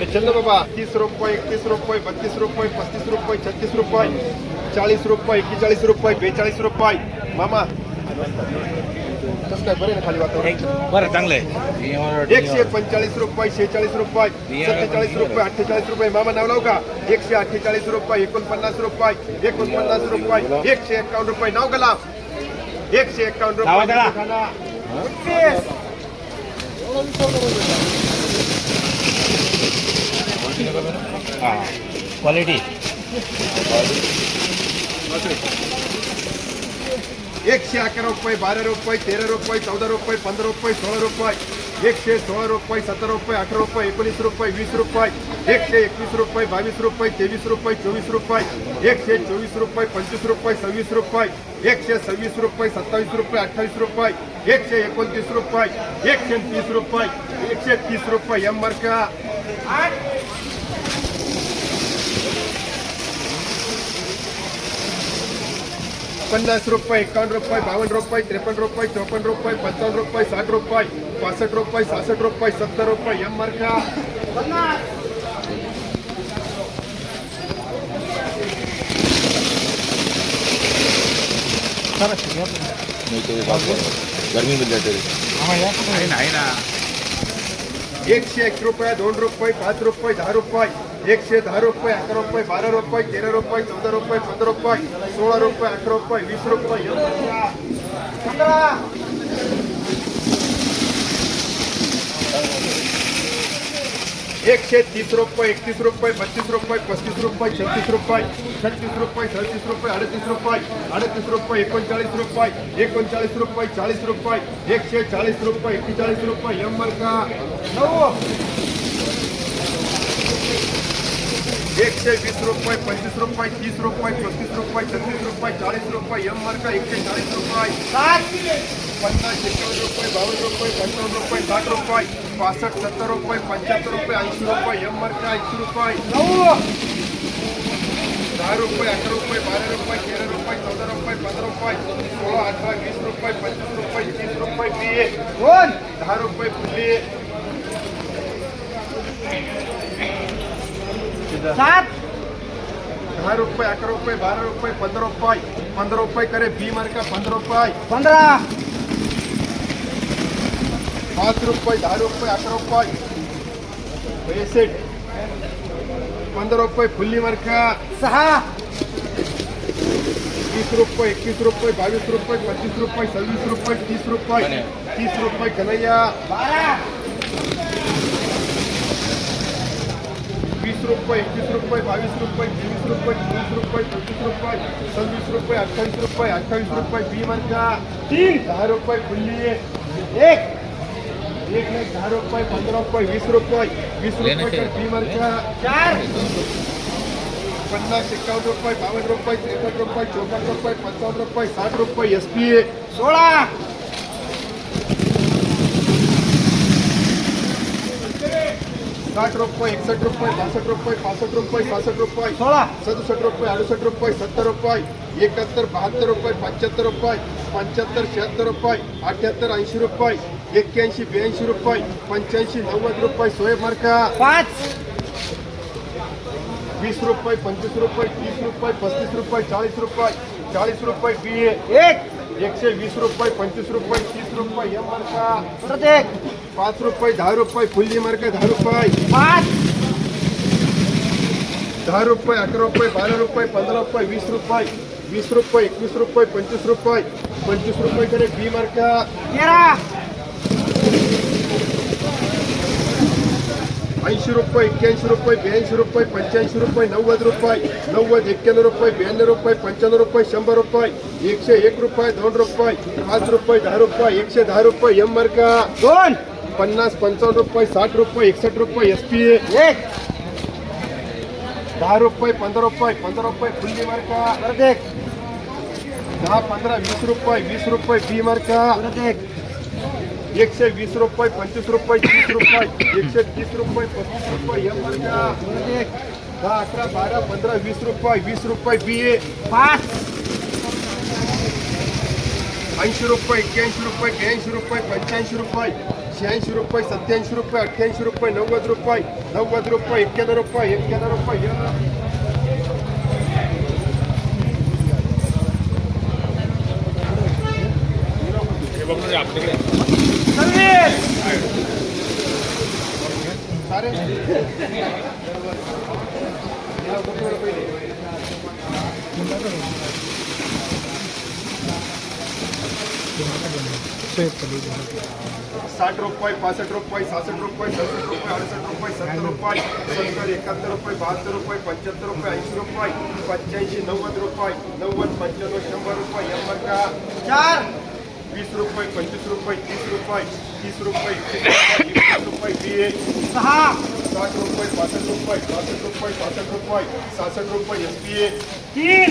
अरे चल ना बाबा तीस रुपये एकतीस रुपये बत्तीस रुपये पस्तीस रुपये छत्तीस रुपये चाळीस रुपये एक्केचाळीस रुपये बेचाळीस रुपये. मामा कसं काय बरं ना खाली वातावरण? बरं चांगलं आहे. एकशे पंचेचाळीस रुपये शेहेचाळीस रुपये सत्तेचाळीस रुपये अठ्ठेचाळीस रुपये. मामा नाव लावू का? एकशे अठ्ठेचाळीस रुपये एकोणपन्नास रुपये एकोणपन्नास रुपये एकशे एक्कावन्न रुपये. नाव गला एकशे एक्कावन्न रुपये. हाँ क्वालिटी एकशे अकरा रुपये बारा रुपये तेरा रुपये चौदा रुपये पंधरा रुपये सोळा रुपये। एकशे सोळा रुपये सतरा रुपये अठरा रुपये एकोणीस रुपये वीस रुपये। एकशे एकवीस रुपये बावीस रुपये तेवीस रुपये चोवीस रुपये। एकशे चोवीस रुपये पंचवीस रुपये सव्वीस रुपये। एकशे सव्वीस रुपये सत्तावीस रुपये अठ्ठावीस रुपये। एकशे एकोणतीस रुपये एकशे तीस रुपये एकशे तीस रुपये एम मार्का पन्नास रुपये, एकावन्न रुपये, बावन्न रुपये, त्रेपन्न रुपये, चौपन्न रुपये, पंचावन्न रुपये, साठ रुपये, पासष्ट रुपये, सहासष्ट रुपये, सत्तर रुपये एम मार्का गर्मी मिल जाते एकशे एक रुपये दोन रुपये, पाच रुपये दहा रुपये। एकशे दहा रुपये अकरा रुपये बारा रुपये तेरा रुपये चौदा रुपये पंधरा रुपये सोळा रुपये, अठरा रुपये वीस रुपये मार्का. एकशे तीस रुपये, एकतीस रुपये, बत्तीस रुपये पस्तीस रुपये, छत्तीस रुपये छत्तीस रुपये सदतीस रुपये, अडतीस रुपये अडतीस रुपये एकोणचाळीस रुपये एकोणचाळीस रुपये चाळीस रुपये एकशे चाळीस रुपये एक्केचाळीस रुपये एम मार्का नऊ एकशे वीस रुपये पंचवीस रुपये तीस रुपये पस्तीस रुपये छत्तीस रुपये चाळीस रुपये एम मार्का एकशे चाळीस रुपये पन्नास एकावन्न रुपये बावन्न रुपये पंचावन्न रुपये साठ रुपये पासष्ट सत्तर रुपये पंच्याहत्तर रुपये ऐंशी रुपये एम मार्का ऐंशी रुपये दहा रुपये अकरा रुपये बारा रुपये तेरा रुपये चौदा रुपये पंधरा रुपये सोळा अठरा वीस रुपये पंचवीस रुपये तीस रुपये बी कोण दहा रुपये फुले दहा रुपये अकरा रुपये बारा रुपये पंधरा रुपये पंधरा रुपये करे बी मार्का पंधरा रुपये पंधरा पाच रुपये दहा रुपये अकरा रुपये बेसेट पंधरा रुपये फुल्ली मार्का सहा। वीस रुपये एकवीस रुपये बावीस रुपये पंचवीस रुपये सव्वीस रुपये तीस रुपये तीस रुपये कन्हैया। बारा वीस रुपये एकवीस रुपये बावीस रुपये तेवीस रुपये चोवीस रुपये पंचवीस रुपये सव्वीस रुपये अठ्ठावीस रुपये अठ्ठावीस रुपये बी मार्का. तीन. दहा रुपये फुल्ली एक. एक लाख दहा रुपये पंधरा रुपये वीस रुपये. वीस रुपये बी मार्का. चार. पन्नास एकावन्न रुपये बावन्न रुपये त्रेपन्न रुपये चौपन्न रुपये पंचावन्न रुपये साठ रुपये एस पी सोळा. साठ रुपये एकसष्ट रुपये बासष्ट रुपये पासष्ट रुपये पासष्ट रुपये सदुसष्ट रुपये अडुसष्ट रुपये सत्तर रुपये एकाहत्तर बहात्तर रुपये पंच्याहत्तर रुपये पंच्याहत्तर शहात्तर रुपये अठ्याहत्तर ऐंशी रुपये एक्क्याऐंशी ब्याऐंशी रुपये पंच्याऐंशी नव्वद रुपये सोय मार्का. पाच. वीस रुपये पंचवीस रुपये तीस रुपये पस्तीस रुपये चाळीस रुपये चाळीस रुपये बी एक. एकशे वीस रुपये पंचवीस रुपये तीस रुपये एम एक. पाच रुपये दहा रुपये फुल्ली मार्का दहा रुपये। पाच। दहा रुपये अकरा रुपये बारा रुपये पंधरा रुपये वीस रुपये वीस रुपये एकवीस रुपये पंचवीस रुपये पंचवीस रुपये कडे बी मार्का तेरा। ऐंशी रुपये एक्क्याऐंशी रुपये ब्याऐंशी रुपये पंच्याऐंशी रुपये नव्वद रुपये नव्वद एक्क्याण्णव रुपये ब्याण्णव रुपये पंच्याण्णव रुपये शंभर रुपये एकशे एक रुपये दोन रुपये पाच रुपये दहा रुपये एकशे दहा रुपये एम मार्का दोन। पन्नास पंचावन्न रुपये साठ रुपये एकसष्ट रुपये एस पी एक. दहा रुपये पंधरा रुपये पंधरा रुपये फुल्ली मार्का. परत एक. दहा पंधरा वीस रुपये वीस रुपये बी मार्का. परत एक. एकशे वीस रुपये पंचवीस रुपये तीस रुपये एकशे तीस रुपये पस्तीस रुपये एम मार्का. परत एक. दहा अकरा बारा पंधरा वीस रुपये वीस रुपये बी ए. पाच. ऐंशी रुपये एक्क्याऐंशी रुपये त्र्याऐंशी रुपये पंच्याऐंशी रुपये शहाऐंशी रुपये सत्याऐंशी रुपये अठ्ठ्याऐंशी रुपये नव्वद रुपये नव्वद रुपये एक्क्याण्णव रुपये एक्क्याण्णव रुपये या. साठ रुपये पासष्ट रुपये सहासष्ट रुपये सदुसष्ट रुपये अडुसष्ट रुपये सत्तर रुपये सत्तर एकाहत्तर रुपये बहात्तर रुपये पंच्याहत्तर रुपये ऐंशी रुपये पंच्याऐंशी नव्वद रुपये नव्वद पंच्याण्णव शंभर रुपये एंबर का चार। वीस रुपये पंचवीस रुपये तीस रुपये तीस रुपये एकतीस रुपये बी ए सहा। साठ रुपये पासष्ट रुपये पासष्ट रुपये पासष्ट रुपये सहासष्ट रुपये एस पी ए तीन।